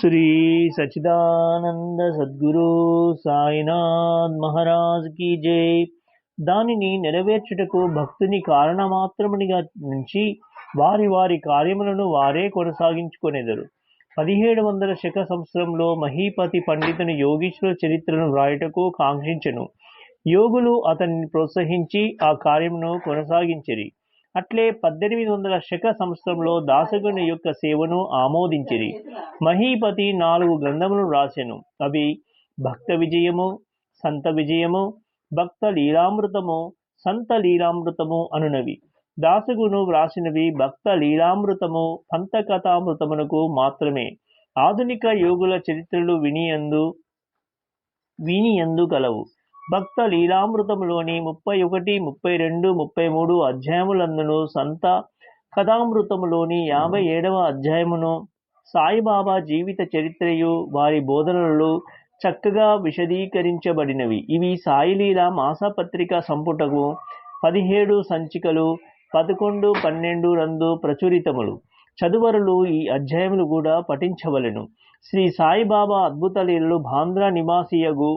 శ్రీ సచిదానంద సద్గురు సాయినాథ్ మహారాజ్కి జై. దానిని నెరవేర్చుటకు భక్తుని కారణమాత్రమునిగా నుంచి వారి వారి కార్యములను వారే కొనసాగించుకునేదరు. పదిహేడు వందల శక సంవత్సరంలో మహీపతి పండితుని యోగీశ్వర చరిత్రను వ్రాయుటకు కాంక్షించెను. యోగులు అతన్ని ప్రోత్సహించి ఆ కార్యమును కొనసాగించిరి. అట్లే పద్దెనిమిది వందల శక సంవత్సరంలో దాసగుని యొక్క సేవను ఆమోదించిరి. మహీపతి నాలుగు గ్రంథములు రాసెను. అవి భక్త విజయము సంత విజయము భక్త లీలామృతము సంత లీలామృతము అనునవి. దాసగును వ్రాసినవి భక్త లీలామృతము పంత కథామృతమునకు మాత్రమే. ఆధునిక యోగుల చరిత్రలు వినియందు వినియందు కలవు భక్త లీలామృతములోని ముప్పై ఒకటి ముప్పై రెండు ముప్పై మూడు అధ్యాయములందును సంత కథామృతములోని యాభై ఏడవ అధ్యాయమును సాయిబాబా జీవిత చరిత్రయు వారి బోధనలు చక్కగా విశదీకరించబడినవి. ఇవి సాయిలీల మాసపత్రిక సంపుటకు పదిహేడు సంచికలు పదకొండు పన్నెండు రందు ప్రచురితములు. చదువరులు ఈ అధ్యాయములు కూడా పఠించవలెను. శ్రీ సాయిబాబా అద్భుత లీలలు బాంద్రా నివాసియగు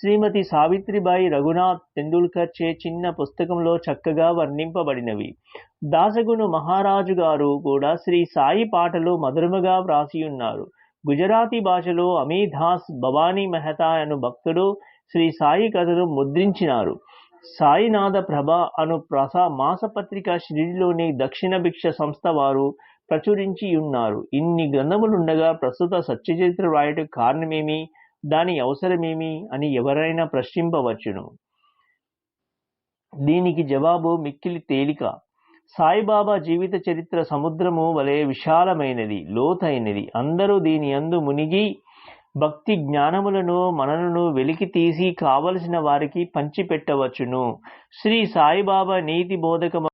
శ్రీమతి సావిత్రిబాయి రఘునాథ్ తెండూల్కర్ చే చిన్న పుస్తకంలో చక్కగా వర్ణింపబడినవి. దాసగును మహారాజు గారు కూడా శ్రీ సాయి పాటలు మధురముగా వ్రాసియున్నారు. గుజరాతీ భాషలో అమీదాస్ భవానీ మెహతా అను భక్తుడు శ్రీ సాయి కథను ముద్రించినారు. సాయినాథ ప్రభ అను ప్రసా మాసపత్రిక షిరిడిలోని దక్షిణ భిక్ష సంస్థ వారు ప్రచురించి ఉన్నారు ఇన్ని గ్రంథములుండగా ప్రస్తుత సత్యచరిత్ర రాయటం కారణమేమి? దాని అవసరమేమి అని ఎవరైనా ప్రశ్నింపవచ్చును. దీనికి జవాబు మిక్కిలి తేలిక. సాయిబాబా జీవిత చరిత్ర సముద్రము వలె విశాలమైనది లోతైనది. అందరూ దీని యందు మునిగి భక్తి జ్ఞానములను మనలను వెలికి తీసి కావలసిన వారికి పంచిపెట్టవచ్చును. శ్రీ సాయిబాబా నీతి బోధక